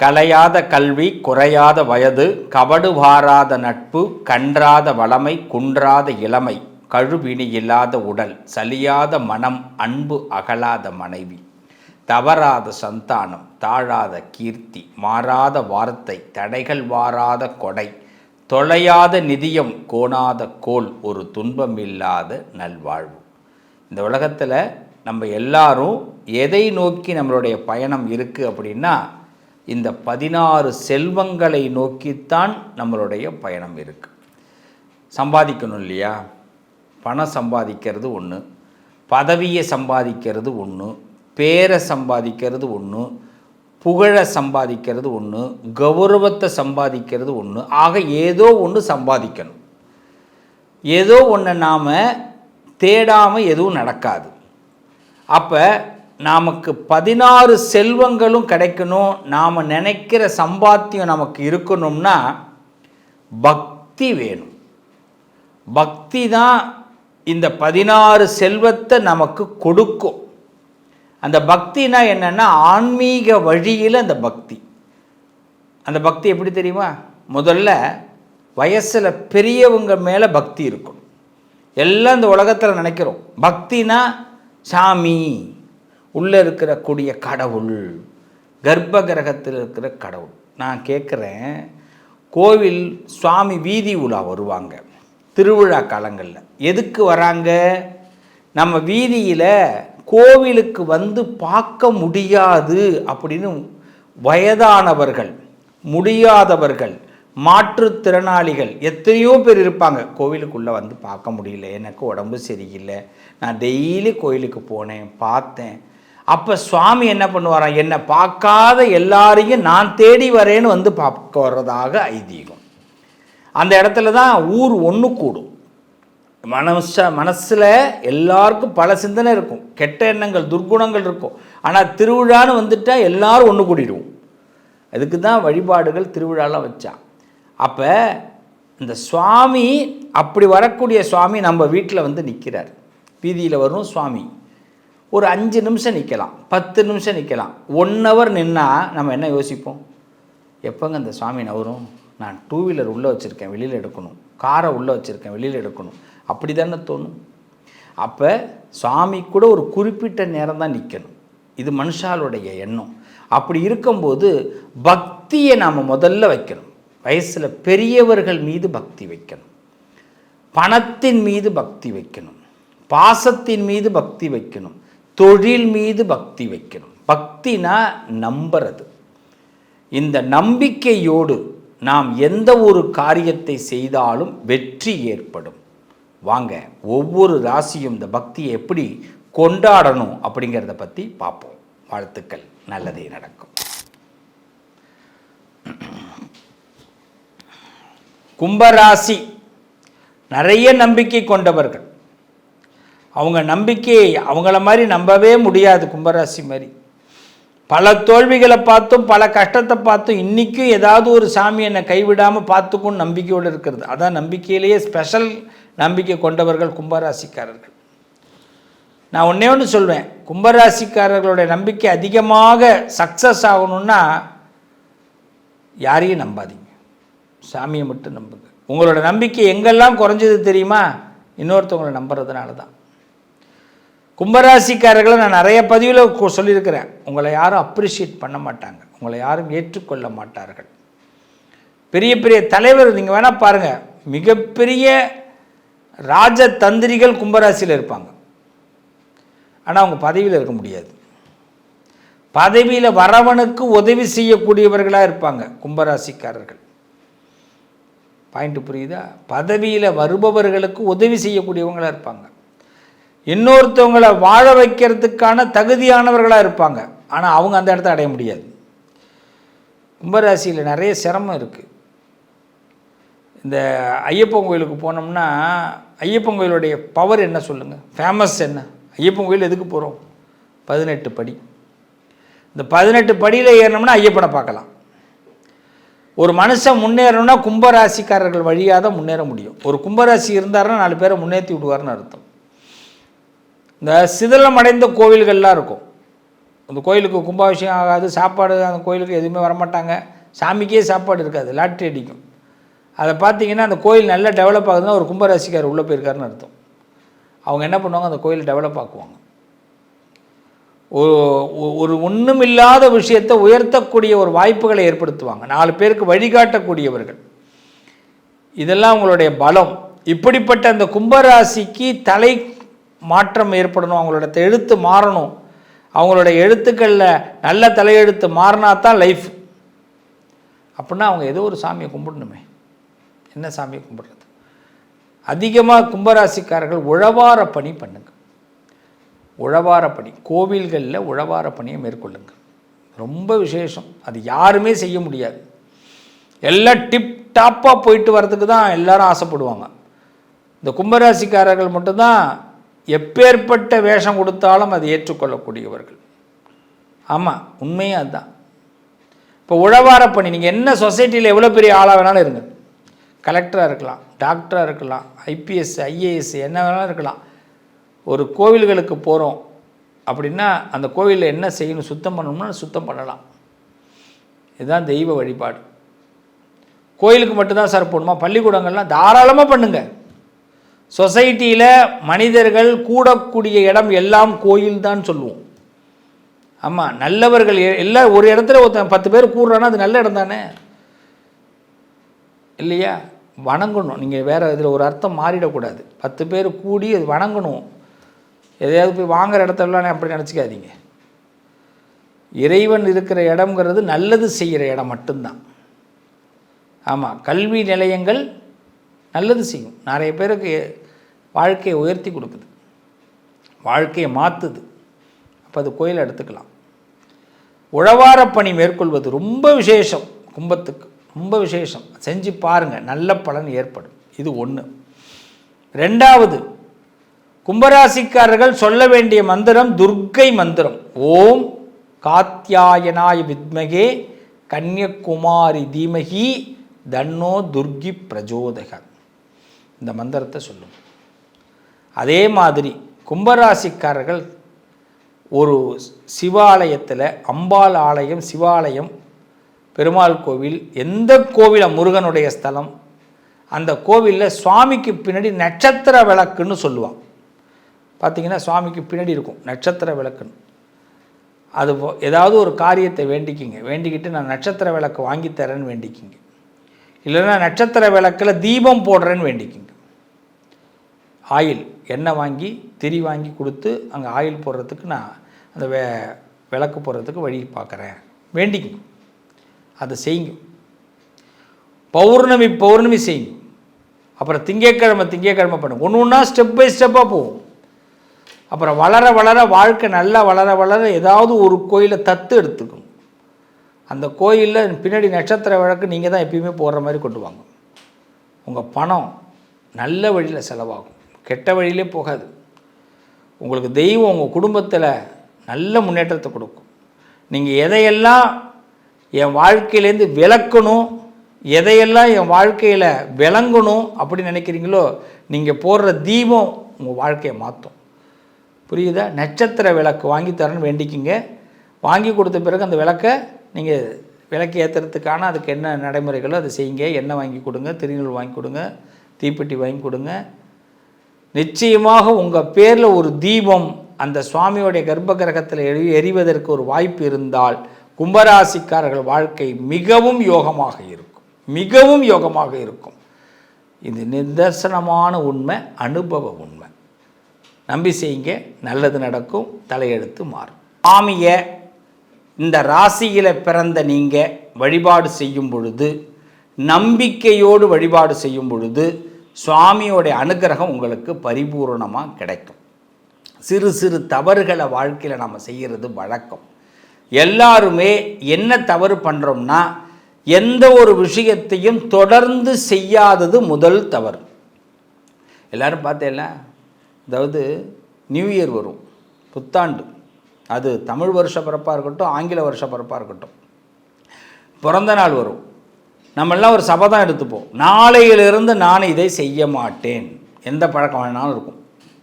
கலையாத கல்வி குறையாத வயது கபடு வாராத நட்பு கன்றாத வளமை குன்றாத இளமை கழுவினி இல்லாத உடல் சலியாத மனம் அன்பு அகலாத மனைவி தவறாத சந்தானம் தாழாத கீர்த்தி மாறாத வார்த்தை தடைகள் வாராத கொடை தொலையாத நிதியம் கோணாத கோல் ஒரு துன்பமில்லாத நல்வாழ்வு. இந்த உலகத்தில் நம்ம எல்லாரும் எதை நோக்கி நம்மளுடைய பயணம் இருக்குது அப்படின்னா இந்த பதினாறு செல்வங்களை நோக்கித்தான் நம்மளுடைய பயணம் இருக்குது சம்பாதிக்கணும் இல்லையா? பணம் சம்பாதிக்கிறது ஒன்று பதவியை சம்பாதிக்கிறது ஒன்று பேரை சம்பாதிக்கிறது ஒன்று புகழை சம்பாதிக்கிறது ஒன்று கௌரவத்தை சம்பாதிக்கிறது ஒன்று ஆக ஏதோ ஒன்று சம்பாதிக்கணும். ஏதோ ஒன்று நாம் தேடாமல் எதுவும் நடக்காது. அப்போ நமக்கு பதினாறு செல்வங்களும் கிடைக்கணும். நாம் நினைக்கிற சம்பாத்தியம் நமக்கு இருக்கணும்னா பக்தி வேணும். பக்தி தான் இந்த பதினாறு செல்வத்தை நமக்கு கொடுக்கும். அந்த பக்தினா என்னென்னா ஆன்மீக வழியில் அந்த பக்தி. அந்த பக்தி எப்படி தெரியுமா? முதல்ல வயசில் பெரியவங்க மேலே பக்தி இருக்கணும். எல்லாம் இந்த உலகத்தில் நினைக்கிறோம். பக்தினா சாமி. உள்ளே இருக்கிற கூடிய கடவுள் கர்ப்ப கிரகத்தில் இருக்கிற கடவுள். நான் கேட்குறேன் கோவில் சுவாமி வீதி உலா வருவாங்க திருவிழா காலங்களில். எதுக்கு வராங்க? நம்ம வீதியில் கோவிலுக்கு வந்து பார்க்க முடியாது அப்படின்னு வயதானவர்கள் முடியாதவர்கள் மாற்றுத்திறனாளிகள் எத்தனையோ பேர் இருப்பாங்க. கோவிலுக்குள்ளே வந்து பார்க்க முடியல எனக்கு உடம்பு சரியில்லை. நான் டெய்லி கோயிலுக்கு போனேன் பார்த்தேன். அப்போ சுவாமி என்ன பண்ணுவாராம்? என்னை பார்க்காத எல்லாரையும் நான் தேடி வரேன்னு வந்து பார்க்க வர்றதாக ஐதீகம். அந்த இடத்துல தான் ஊர் ஒன்று கூடும். மனச மனசில் எல்லாருக்கும் பல சிந்தனை இருக்கும். கெட்ட எண்ணங்கள் துர்க்குணங்கள் இருக்கும். ஆனால் திருவிழான்னு வந்துட்டால் எல்லாரும் ஒன்று கூடிடுவோம். அதுக்கு தான் வழிபாடுகள் திருவிழாலாம் வச்சான் அப்போ இந்த சுவாமி அப்படி வரக்கூடிய சுவாமி நம்ம வீட்டில் வந்து நிற்கிறார் வீதியில் வரும் சுவாமி. ஒரு அஞ்சு நிமிஷம் நிற்கலாம் பத்து நிமிஷம் நிற்கலாம் ஒன் ஹவர் நின்னால் நம்ம என்ன யோசிப்போம்? எப்போங்க அந்த சுவாமி நவரும்? நான் டூ வீலர் உள்ளே வச்சுருக்கேன் வெளியில் எடுக்கணும். காரை உள்ளே வச்சுருக்கேன் வெளியில் எடுக்கணும். அப்படி தானே தோணும். அப்போ சுவாமி கூட ஒரு குறிப்பிட்ட நேரம் தான் நிற்கணும் இது மனுஷாலுடைய எண்ணம். அப்படி இருக்கும்போது பக்தியை நாம் முதல்ல வைக்கணும். வயசில் பெரியவர்கள் மீது பக்தி வைக்கணும். பணத்தின் மீது பக்தி வைக்கணும். பாசத்தின் மீது பக்தி வைக்கணும். தொழில் மீது பக்தி வைக்கணும். பக்தினா நம்புறது. இந்த நம்பிக்கையோடு நாம் எந்த ஒரு காரியத்தை செய்தாலும் வெற்றி ஏற்படும். வாங்க ஒவ்வொரு ராசியும் இந்த பக்தியை எப்படி கொண்டாடணும் அப்படிங்கிறத பற்றி பார்ப்போம். வாழ்த்துக்கள். நல்லதே நடக்கும். கும்பராசி. நிறைய நம்பிக்கை கொண்டவர்கள். அவங்க நம்பிக்கையை அவங்கள மாதிரி நம்பவே முடியாது கும்பராசி மாதிரி. பல தோல்விகளை பார்த்தும் பல கஷ்டத்தை பார்த்தும் இன்றைக்கும் ஏதாவது ஒரு சாமி என்னை கைவிடாமல் பார்த்துக்கும் நம்பிக்கையோடு இருக்கிறது. அதான் நம்பிக்கையிலேயே ஸ்பெஷல் நம்பிக்கை கொண்டவர்கள் கும்பராசிக்காரர்கள். நான் ஒன்றே ஒன்று சொல்வேன். கும்பராசிக்காரர்களுடைய நம்பிக்கை அதிகமாக சக்ஸஸ் ஆகணும்னா யாரையும் நம்பாதீங்க. சாமியை மட்டும் நம்புங்க. உங்களோட நம்பிக்கை எங்கெல்லாம் குறைஞ்சது தெரியுமா? இன்னொருத்தவங்களை நம்புறதுனால தான் கும்பராசிக்காரர்களை நான் நிறைய பதிவில் சொல்லியிருக்கிறேன். உங்களை யாரும் அப்ரிஷியேட் பண்ண மாட்டாங்க. உங்களை யாரும் ஏற்றுக்கொள்ள மாட்டார்கள். பெரிய பெரிய தலைவர் நீங்கள் வேணால் பாருங்கள் மிகப்பெரிய ராஜதந்திரிகள் கும்பராசியில் இருப்பாங்க. ஆனால் அவங்க பதவியில் இருக்க முடியாது. பதவியில் வரவனுக்கு உதவி செய்யக்கூடியவர்களாக இருப்பாங்க கும்பராசிக்காரர்கள். பாயிண்ட் புரியுதா? பதவியில் வருபவர்களுக்கு உதவி செய்யக்கூடியவங்களாக இருப்பாங்க. இன்னொருத்தவங்களை வாழ வைக்கிறதுக்கான தகுதியானவர்களாக இருப்பாங்க. ஆனால் அவங்க அந்த இடத்த அடைய முடியாது. கும்பராசியில் நிறைய சிரமம் இருக்குது இந்த ஐயப்பன் கோயிலுக்கு போனோம்னா ஐயப்பன் கோயிலுடைய பவர் என்ன சொல்லுங்கள் ஃபேமஸ் என்ன? ஐயப்பன் கோயில் எதுக்கு போகிறோம் பதினெட்டு படி. இந்த பதினெட்டு படியில் ஏறினோம்னா ஐயப்பனை பார்க்கலாம். ஒரு மனுஷன் முன்னேறணும்னா கும்பராசிக்காரர்கள் வழியாக தான் முன்னேற முடியும். ஒரு கும்பராசி இருந்தாருன்னா நாலு பேரை முன்னேற்றி விடுவார்னு அர்த்தம். இந்த சிதிலம் அடைந்த கோவில்கள்லாம் இருக்கும். அந்த கோயிலுக்கு கும்பாபிஷேகம் ஆகாது சாப்பாடு அந்த கோயிலுக்கு எதுவுமே வரமாட்டாங்க. சாமிக்கே சாப்பாடு இருக்காது லாட்ரி அடிக்கும். அதை பார்த்தீங்கன்னா அந்த கோயில் நல்லா டெவலப் ஆகுதுன்னா ஒரு கும்பராசிக்கார் உள்ளே போயிருக்காருன்னு அர்த்தம். அவங்க என்ன பண்ணுவாங்க? அந்த கோயில் டெவலப் ஆக்குவாங்க. ஒரு- ஒரு ஒன்றுமில்லாத விஷயத்தை உயர்த்தக்கூடிய ஒரு வாய்ப்புகளை ஏற்படுத்துவாங்க. நாலு பேருக்கு வழிகாட்டக்கூடியவர்கள். இதெல்லாம் உங்களுடைய பலம். இப்படிப்பட்ட அந்த கும்பராசிக்கு தலை மாற்றம் ஏற்படணும் அவங்களோட எழுத்து மாறணும். அவங்களோட எழுத்துக்களில் நல்ல தலையெழுத்து மாறினா தான் லைஃப் அப்படின்னா அவங்க ஏதோ ஒரு சாமியை கும்பிடணுமே. என்ன சாமியை கும்பிடுறது? அதிகமாக கும்பராசிக்காரர்கள் உழவார பணி பண்ணுங்க. உழவார பணி கோவில்களில் உழவார பணியை மேற்கொள்ளுங்க. ரொம்ப விசேஷம். அது யாருமே செய்ய முடியாது. எல்லாம் டிப் டாப்பாக போயிட்டு வர்றதுக்கு தான் எல்லாரும் ஆசைப்படுவாங்க. இந்த கும்பராசிக்காரர்கள் மட்டும்தான் எப்பேற்பட்ட வேஷம் கொடுத்தாலும் அதை ஏற்றுக்கொள்ளக்கூடியவர்கள். ஆமாம் உண்மையாக அதுதான். இப்போ உழவார பணி நீங்கள் என்ன சொசைட்டியில் எவ்வளோ பெரிய ஆளாக வேணாலும் இருங்க. கலெக்டராக இருக்கலாம் டாக்டராக இருக்கலாம் ஐபிஎஸ் ஐஏஎஸ் என்ன வேணாலும் இருக்கலாம். ஒரு கோவில்களுக்கு போகிறோம் அப்படின்னா அந்த கோவிலில் என்ன செய்யணும் சுத்தம் பண்ணணும்னா சுத்தம் பண்ணலாம். இதுதான் தெய்வ வழிபாடு. கோயிலுக்கு மட்டும்தான் சார் போகணுமா? பள்ளிக்கூடங்கள்லாம் தாராளமாக பண்ணுங்கள் சொசைட்டியில் மனிதர்கள் கூடக்கூடிய இடம் எல்லாம் கோயில் தான் சொல்லுவோம். ஆமாம் நல்லவர்கள் எ- எல்லாம் ஒரு இடத்துல ஒருத்தன் பத்து பேர் கூடுறான்னா அது நல்ல இடம் தானே? இல்லையா? வணங்கணும். நீங்கள் வேறு இதில் ஒரு அர்த்தம் மாறிடக்கூடாது. பத்து பேர் கூடி அது வணங்கணும். எதையாவது போய் வாங்குற இடத்துலலாம் அப்படி நினச்சிக்காதீங்க. இறைவன் இருக்கிற இடம்ங்கிறது நல்லது செய்கிற இடம் மட்டும்தான். ஆமாம் கல்வி நிலையங்கள் நல்லது செய்யும். நிறைய பேருக்கு வாழ்க்கையை உயர்த்தி கொடுக்குது. வாழ்க்கையை மாற்றுது அப்போ அது கோயிலை எடுத்துக்கலாம். உழவார பணி மேற்கொள்வது ரொம்ப விசேஷம் கும்பத்துக்கு. ரொம்ப விசேஷம். செஞ்சு பாருங்கள் நல்ல பலன் ஏற்படும். இது ஒன்று ரெண்டாவது கும்பராசிக்காரர்கள் சொல்ல வேண்டிய மந்திரம் துர்க்கை மந்திரம். ஓம் காத்தியாயனாய் வித்மகே கன்யகுமாரி தீமகி தன்னோ துர்கி பிரஜோதக இந்த மந்திரத்தை சொல்லும். அதே மாதிரி கும்பராசிக்காரர்கள் ஒரு சிவாலயத்தில் அம்பாள் ஆலயம் சிவாலயம் பெருமாள் கோவில் எந்த கோவில முருகனுடைய ஸ்தலம் அந்த கோவிலில் சுவாமிக்கு பின்னாடி நட்சத்திர விளக்குன்னு சொல்லுவான். பார்த்தீங்கன்னா சுவாமிக்கு பின்னாடி இருக்கும் நட்சத்திர விளக்குன்னு. அது போ- ஏதாவது ஒரு காரியத்தை வேண்டிக்கிங்க. வேண்டிக்கிட்டு நான் நட்சத்திர விளக்கு வாங்கி தரேன்னு வேண்டிக்கிங்க. இல்லைன்னா நட்சத்திர விளக்கில் தீபம் போடுறேன்னு வேண்டிக்கிங்க. ஆயில் எண்ணெய் வாங்கி திரி வாங்கி கொடுத்து அங்கே ஆயில் போடுறதுக்கு நான் அந்த வே விளக்கு போடுறதுக்கு வழி பார்க்குறேன். வேண்டிங்க அதை செய்யுங்க. பௌர்ணமி பௌர்ணமி செய்யுங்க. அப்புறம் திங்கட்கிழமை திங்கக்கிழமை பண்ணுங்க. ஒன்று ஒன்றா ஸ்டெப் பை ஸ்டெப்பாக போகும். அப்புறம் வளர வளர வாழ்க்கை நல்லா வளர வளர ஏதாவது ஒரு கோயிலை தத்து எடுத்துக்கணும் அந்த கோயிலில் பின்னாடி நட்சத்திர விளக்கு நீங்கள் தான் எப்பயுமே போடுற மாதிரி கொண்டு வாங்க. உங்கள் பணம் நல்ல வழியில் செலவாகும். கெட்ட வழியிலே போகாது. உங்களுக்கு தெய்வம் உங்கள் குடும்பத்தில் நல்ல முன்னேற்றத்தை கொடுக்கும். நீங்கள் எதையெல்லாம் என் வாழ்க்கையிலேருந்து விளக்கணும் எதையெல்லாம் என் வாழ்க்கையில் விளங்கணும் அப்படின்னு நினைக்கிறீங்களோ நீங்கள் போடுற தீபம் உங்கள் வாழ்க்கையை மாற்றும் புரியுதா? நட்சத்திர விளக்கு வாங்கி தரேன்னு வேண்டிக்கிங்க. வாங்கி கொடுத்த பிறகு அந்த விளக்கை நீங்கள் விளக்கு ஏற்றுறதுக்கான அதுக்கு என்ன நடைமுறைகளோ அதை செய்யுங்க. எண்ணெய் வாங்கி கொடுங்க திருநூல் வாங்கி கொடுங்க தீப்பெட்டி வாங்கி கொடுங்க. நிச்சயமாக உங்கள் பேரில் ஒரு தீபம் அந்த சுவாமியோடைய கர்ப்ப கிரகத்தில் எரி எரிவதற்கு ஒரு வாய்ப்பு இருந்தால் கும்பராசிக்காரர்கள் வாழ்க்கை மிகவும் யோகமாக இருக்கும். மிகவும் யோகமாக இருக்கும். இது நிதர்சனமான உண்மை அனுபவ உண்மை. நம்பி செய்யுங்க நல்லது நடக்கும் தலையெழுத்து மாறும். சுவாமியை இந்த ராசியில் பிறந்த நீங்கள் வழிபாடு செய்யும் பொழுது நம்பிக்கையோடு வழிபாடு செய்யும் பொழுது சுவாமியோடைய அனுகிரகம் உங்களுக்கு பரிபூரணமாக கிடைக்கும். சிறு சிறு தவறுகளை வாழ்க்கையில் நம்ம செய்கிறது வழக்கம். எல்லாருமே என்ன தவறு பண்ணுறோம்னா எந்த ஒரு விஷயத்தையும் தொடர்ந்து செய்யாதது முதல் தவறு. எல்லாரும் பார்த்தேன்ல அதாவது நியூ இயர் வரும். புத்தாண்டு. அது தமிழ் வருஷ பிறப்பாக இருக்கட்டும் ஆங்கில வருஷ பிறப்பாக இருக்கட்டும். பிறந்த நாள் வரும். நம்மெல்லாம் ஒரு சபதம் எடுத்துப்போம். நாளையிலிருந்து நான் இதை செய்ய மாட்டேன். எந்த பழக்கம் வேணாலும் இருக்கும்.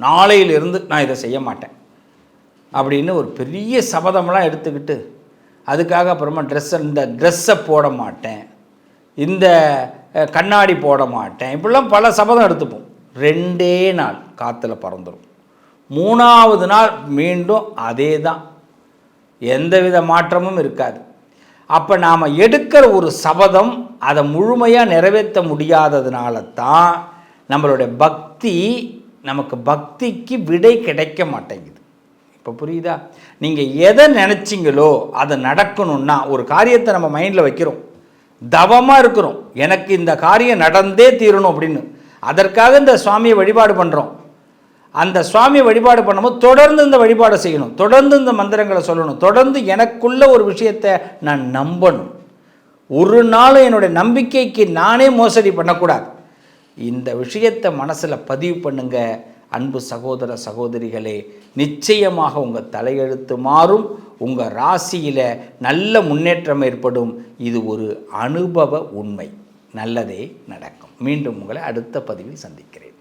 நாளையிலிருந்து நான் இதை செய்ய மாட்டேன். அப்படின்னு ஒரு பெரிய சபதமெல்லாம் எடுத்துக்கிட்டு அதுக்காக அப்புறமா ட்ரெஸ்ஸை இந்த ட்ரெஸ்ஸை போட மாட்டேன். இந்த கண்ணாடி போட மாட்டேன். இப்படிலாம் பல சபதம் எடுத்துப்போம். ரெண்டே நாள் காற்றுல பறந்துடும் மூணாவது நாள் மீண்டும் அதே தான் எந்தவித மாற்றமும் இருக்காது. அப்போ நாம் எடுக்கிற ஒரு சபதம் அதை முழுமையாக நிறைவேற்ற முடியாததுனால தான் நம்மளுடைய பக்தி நமக்கு பக்திக்கு விடை கிடைக்க மாட்டேங்குது. இப்போ புரியுதா? நீங்கள் எதை நினச்சிங்களோ அதை நடக்கணும்னா ஒரு காரியத்தை நம்ம மைண்டில் வைக்கிறோம். தவமாக இருக்கிறோம். எனக்கு இந்த காரியம் நடந்தே தீரணும் அப்படின்னு. அதற்காக இந்த சுவாமியை வழிபாடு பண்ணுறோம் அந்த சுவாமியை வழிபாடு பண்ணும்போது தொடர்ந்து இந்த வழிபாடை செய்யணும். தொடர்ந்து இந்த மந்திரங்களை சொல்லணும். தொடர்ந்து எனக்குள்ள ஒரு விஷயத்தை நான் நம்பணும். ஒரு நாளும் என்னுடைய நம்பிக்கைக்கு நானே மோசடி பண்ணக்கூடாது. இந்த விஷயத்தை மனசில் பதிவு பண்ணுங்க. அன்பு சகோதர சகோதரிகளே நிச்சயமாக உங்கள் தலையெழுத்து மாறும். உங்கள் ராசியில் நல்ல முன்னேற்றம் ஏற்படும். இது ஒரு அனுபவ உண்மை. நல்லதே நடக்கும். மீண்டும் உங்களை அடுத்த பதிவில் சந்திக்கிறேன்.